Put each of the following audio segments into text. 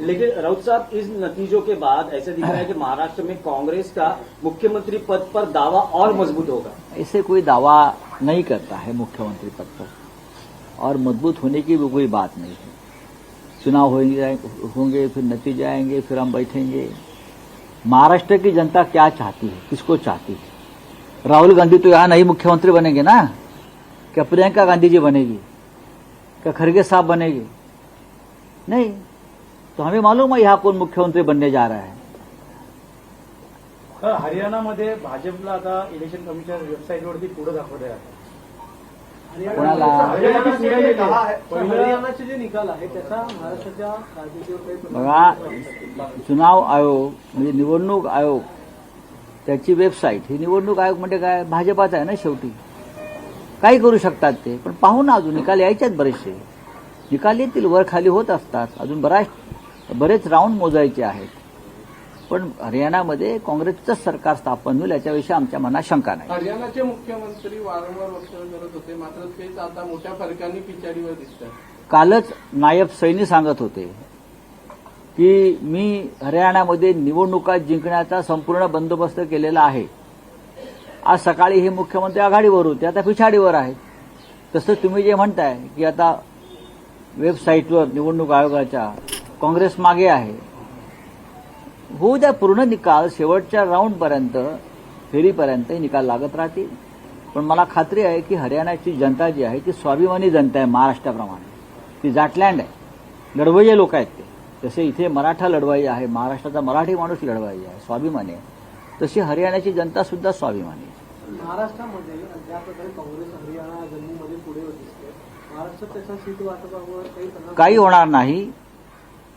लेकिन राउत साहब, इस नतीजों के बाद ऐसे दिख रहा है कि महाराष्ट्र में कांग्रेस का मुख्यमंत्री पद पर दावा और मज़बूत होगा। ऐसे कोई दावा नहीं करता है मुख्यमंत्री पद पर। और मज़बूत होने की भी कोई बात नहीं है। चुनाव होंगे होंगे, फिर नतीजे आएँगे, फिर हम बैठेंगे। महाराष्ट्र की जनता क्या चाहती है? किसको चाहती है? राहुल गांधी तो यहाँ नहीं मुख्यमंत्री बनेंगे ना? क्या प्रियंका गांधी जी बनेगी? क्या खरगे साहब बनेगी? नहीं। तो हमें मालूम है यहाँ कौन मुख्यमंत्री बनने जा रहा है। हरियाणामध्ये भाजपला आता इलेक्शन कमिशन वेबसाईटवरती पुढे आहे हरियाणाचे जे निकाल आहे त्याचा महाराष्ट्राच्या परिणाम बघा चुनाव आयोग म्हणजे निवडणूक आयोग त्याची वेबसाईट ही निवडणूक आयोग म्हणजे काय? भाजपाचा आहे ना शेवटी. काही करू शकतात ते पण पाहू ना अजून निकाल यायच्यात बरेचसे. निकाल येतील वर खाली होत असतात. अजून बराच बरेच राऊंड मोजायचे आहेत. पण हरियाणामध्ये काँग्रेसचं सरकार स्थापन होईल याच्याविषयी आमच्या मनात शंका नाही. हरियाणाचे मुख्यमंत्री वारंवार वक्तव्य करत होते मात्र तेच आता मोठ्या फरकाने पिछाडीवर दिसतात. कालच नायब सैनी सांगत होते की मी हरियाणामध्ये निवडणुका जिंकण्याचा संपूर्ण बंदोबस्त केलेला आहे. आज सकाळी हे मुख्यमंत्री आघाडीवर होते आता पिछाडीवर आहेत. तसं तुम्ही जे म्हणताय की आता वेबसाईटवर निवडणूक आयोगाच्या काँग्रेस मागे आहे. होऊ द्या पूर्ण निकाल शेवटच्या राऊंडपर्यंत फेरीपर्यंत हे निकाल लागत राहतील. पण मला खात्री आहे की हरियाणाची जनता जी आहे ती स्वाभिमानी जनता आहे महाराष्ट्राप्रमाणे. ती जाटलँड आहे. लढवय्ये लोक आहेत ते. जसे इथे मराठा लढवाई आहे महाराष्ट्राचा मराठी माणूस लढवाई आहे स्वाभिमानी आहे. तशी हरियाणाची जनता सुद्धा स्वाभिमानी आहे. महाराष्ट्रामध्ये ज्या प्रकारे काँग्रेस हरियाणा जम्मूमध्ये पुढे दिसते महाराष्ट्रात त्याच्या सीट वाटपावर काही परिणाम काही होणार नाही.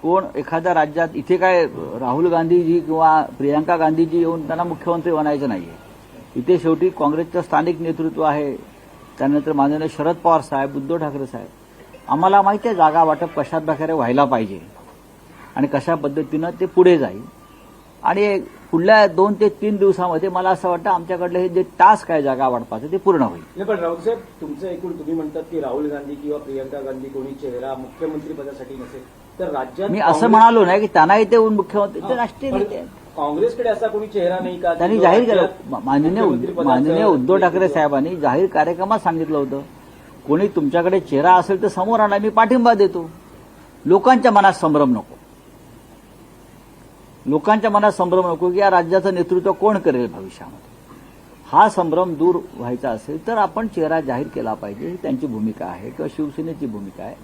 कोण एखाद्या राज्यात इथे काय राहुल गांधीजी किंवा प्रियांका गांधीजी येऊन त्यांना मुख्यमंत्री बनायचं नाहीये. इथे शेवटी काँग्रेसचं स्थानिक नेतृत्व आहे. त्यानंतर माननीय शरद पवार साहेब उद्धव ठाकरे साहेब. आम्हाला माहिती आहे जागा वाटप कशा प्रकारे व्हायला पाहिजे आणि कशा पद्धतीनं ते पुढे जाईल. आणि पुढल्या दोन ते तीन दिवसामध्ये मला असं वाटतं आमच्याकडलं हे जे टास्क आहे जागा वाटपाचं ते पूर्ण होईल. पण राहुल साहेब तुमचं एकूण तुम्ही म्हणतात की राहुल गांधी किंवा प्रियंका गांधी कोणी चेहरा मुख्यमंत्री पदासाठी नसेल. तर राज्यात मी असं म्हणालो नाही की त्यांना इथे येऊन मुख्यमंत्री ते राष्ट्रीय नेते आहेत. काँग्रेसकडे असा कोणी चेहरा नाही का? त्यांनी जाहीर केलं. माननीय माननीय उद्धव ठाकरे साहेबांनी जाहीर कार्यक्रमात सांगितलं होतं. कोणी तुमच्याकडे चेहरा असेल तर समोर आणा मी पाठिंबा देतो. लोकांच्या मनात संभ्रम नको. लोकांच्या मनात संभ्रम नको की या राज्याचं नेतृत्व कोण करेल भविष्यामध्ये. हा संभ्रम दूर व्हायचा असेल तर आपण चेहरा जाहीर केला पाहिजे. ही त्यांची भूमिका आहे किंवा शिवसेनेची भूमिका आहे.